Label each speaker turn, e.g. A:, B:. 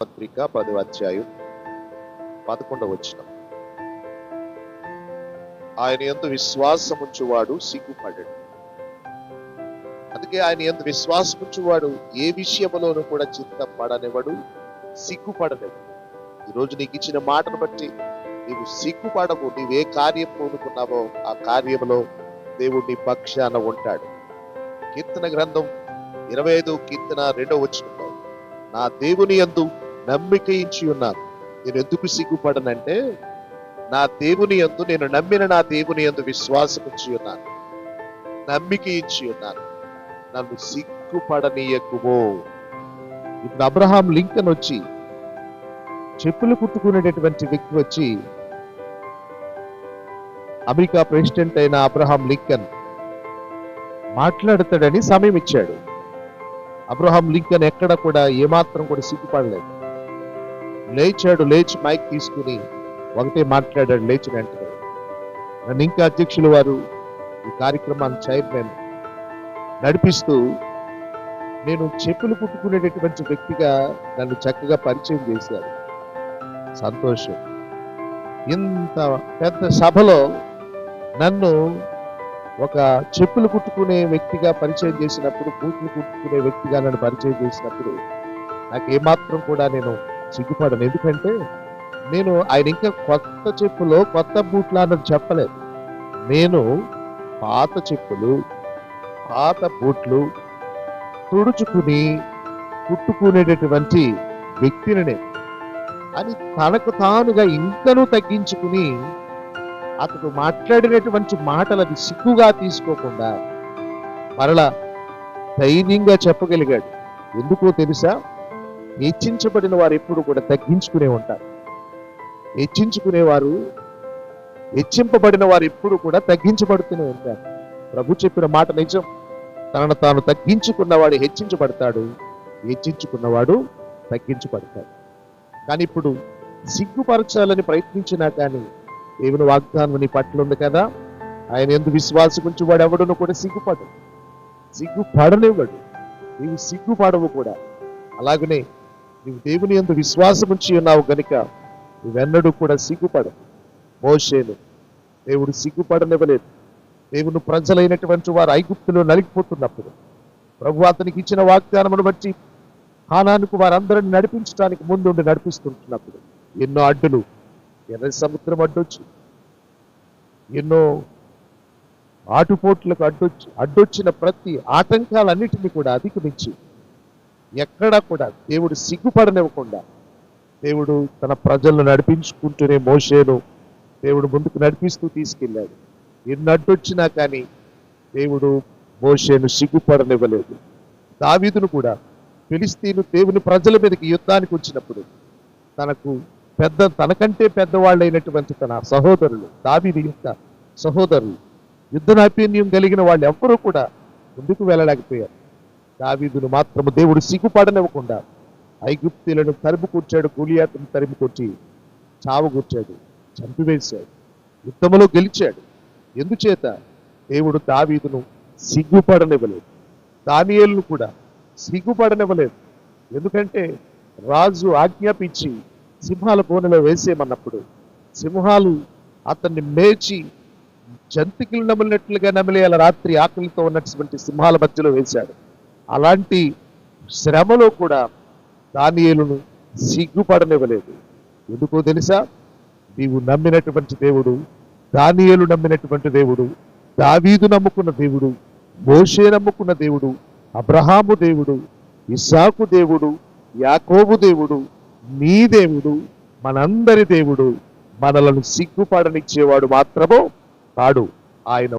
A: పత్రిక పది అధ్యాయం పదకొండవ వచ్చిన ఆయన ఎంత విశ్వాసం ఉంచువాడు సిగ్గుపడడు. అందుకే ఆయన ఎంత విశ్వాసం ఉంచువాడు ఏ విషయంలోనూ కూడా చింతపడనివాడు సిగ్గుపడనివాడు ఈరోజు నీకు ఇచ్చిన మాటను బట్టి నీవు సిగ్గుపడవు నీవే కార్యం పూనుకున్నావో ఆ కార్యంలో దేవుడు నీ పక్షాన ఉంటాడు. కీర్తన గ్రంథం ఇరవై ఐదు కీర్తన రెండవ వచ్చిన నా దేవుని యందు నమ్మిక ఇచ్చి ఉన్నాను నేను ఎందుకు సిగ్గుపడనంటే నా దేవుని యందు నేను నమ్మిన నా దేవుని యందు విశ్వాసం ఇచ్చి ఉన్నాను నమ్మిక ఇచ్చి ఉన్నాను నన్ను సిగ్గుపడనీయకువో. ఇప్పుడు అబ్రహాం లింకన్ వచ్చి చెప్పులు కుట్టుకునేటటువంటి వ్యక్తి వచ్చి అమెరికా ప్రెసిడెంట్ అయిన అబ్రహాం లింకన్ మాట్లాడతాడని సమయం ఇచ్చాడు అబ్రహాం లింకన్ ఎక్కడ కూడా ఏమాత్రం కూడా సిగ్గుపడలేదు. లేచాడు లేచి మైక్ తీసుకుని ఒకటే మాట్లాడాడు లేచి వెంటనే. నన్ను ఇంకా అధ్యక్షులు వారు ఈ కార్యక్రమాన్ని చైర్మన్ నడిపిస్తూ నేను చెప్పులు కుట్టుకునేటటువంటి వ్యక్తిగా నన్ను చక్కగా పరిచయం చేశారు. సంతోషం. ఇంత పెద్ద సభలో నన్ను ఒక చెప్పులు కుట్టుకునే వ్యక్తిగా పరిచయం చేసినప్పుడు బూట్లు కుట్టుకునే వ్యక్తిగా నన్ను పరిచయం చేసినప్పుడు నాకు ఏమాత్రం కూడా నేను సిగ్గుపడను. ఎందుకంటే నేను ఆయన ఇంకా కొత్త చెప్పులో కొత్త బూట్లు అన్నది చెప్పలేదు. నేను పాత చెప్పులు పాత బూట్లు తుడుచుకుని కుట్టుకునేటటువంటి వ్యక్తిని నేను. అని తనకు తానుగా ఇంకనూ తగ్గించుకుని అతడు మాట్లాడినటువంటి మాటలు సిగ్గుగా తీసుకోకుండా మరలా ధైర్యంగా చెప్పగలిగాడు. ఎందుకో తెలుసా? హెచ్చించబడిన వారు ఎప్పుడు కూడా తగ్గించుకునే ఉంటారు. హెచ్చించుకునేవారు హెచ్చింపబడిన వారు ఎప్పుడు కూడా తగ్గించబడుతూనే ఉంటారు. ప్రభు చెప్పిన మాట నిజం. తనను తాను తగ్గించుకున్నవాడు హెచ్చించబడతాడు హెచ్చించుకున్నవాడు తగ్గించబడతాడు. కానీ ఇప్పుడు సిగ్గుపరచాలని ప్రయత్నించినా కానీ దేవుని వాగ్దానం నీ పట్ల ఉంది కదా. ఆయన ఎందు విశ్వాసం ఉంచి వాడు ఎవడును కూడా సిగ్గుపడు సిగ్గుపడనివ్వడు. నీవు సిగ్గుపడవు కూడా. అలాగనే నీవు దేవుని ఎందు విశ్వాసముంచి ఉన్నావు గనుక నువ్వెన్నడూ కూడా సిగ్గుపడ మోషేను దేవుడు సిగ్గుపడనివ్వలేదు. దేవుని ప్రజలైనటువంటి వారు ఐగుప్తులో నలిగిపోతున్నప్పుడు ప్రభు అతనికి ఇచ్చిన వాగ్దానమును బట్టి హానానికి వారందరిని నడిపించడానికి ముందుండి నడిపిస్తుంటున్నప్పుడు ఎన్నో అడ్డులు ఎర్ర సముద్రం అడ్డొచ్చు ఎన్నో ఆటుపోట్లకు అడ్డొచ్చి అడ్డొచ్చిన ప్రతి ఆటంకాలన్నిటినీ కూడా అధిగమించి ఎక్కడా కూడా దేవుడు సిగ్గుపడనివ్వకుండా దేవుడు తన ప్రజలను నడిపించుకుంటూనే మోషేను దేవుడు ముందుకు నడిపిస్తూ తీసుకెళ్ళాడు. ఎన్ని అడ్డొచ్చినా కానీ దేవుడు మోషేను సిగ్గుపడనివ్వలేదు. దావీదును కూడా ఫిలిస్తీను దేవుని ప్రజల మీదకి యుద్ధానికి వచ్చినప్పుడు తనకు పెద్ద తనకంటే పెద్దవాళ్ళైనటువంటి తన సహోదరులు దావీది యొక్క సహోదరులు యుద్ధ నైపుణ్యం కలిగిన వాళ్ళు ఎవ్వరూ కూడా ముందుకు వెళ్ళలేకపోయారు. దావీదును మాత్రము దేవుడు సిగ్గుపడనివ్వకుండా ఐగుప్తులను తరిమి కూర్చాడు గూలియాతను తరిమి కొట్టి చావగూర్చాడు చంపివేశాడు యుద్ధములో గెలిచాడు. ఎందుచేత? దేవుడు దావీదును సిగ్గుపడనివ్వలేదు. దానియేలును కూడా సిగ్గుపడనివ్వలేదు. ఎందుకంటే రాజు ఆజ్ఞాపించి సింహాల బోనెలో వేసేయమన్నప్పుడు సింహాలు అతన్ని మేచి జంతికలు నమిలినట్లుగా నమిలేయాల అలా రాత్రి ఆకలితో ఉన్నటువంటి సింహాల మధ్యలో వేశాడు. అలాంటి శ్రమలో కూడా దానియేలును సిగ్గుపడనివ్వలేదు. ఎందుకో తెలుసా? నీవు నమ్మినటువంటి దేవుడు దానియేలు నమ్మినటువంటి దేవుడు దావీదు నమ్ముకున్న దేవుడు మోషే నమ్ముకున్న దేవుడు అబ్రహాము దేవుడు ఇస్సాకు దేవుడు యాకోబు దేవుడు నీ దేవుడు మనందరి దేవుడు మనలను సిగ్గుపడనిచ్చేవాడు మాత్రమో కాడు ఆయన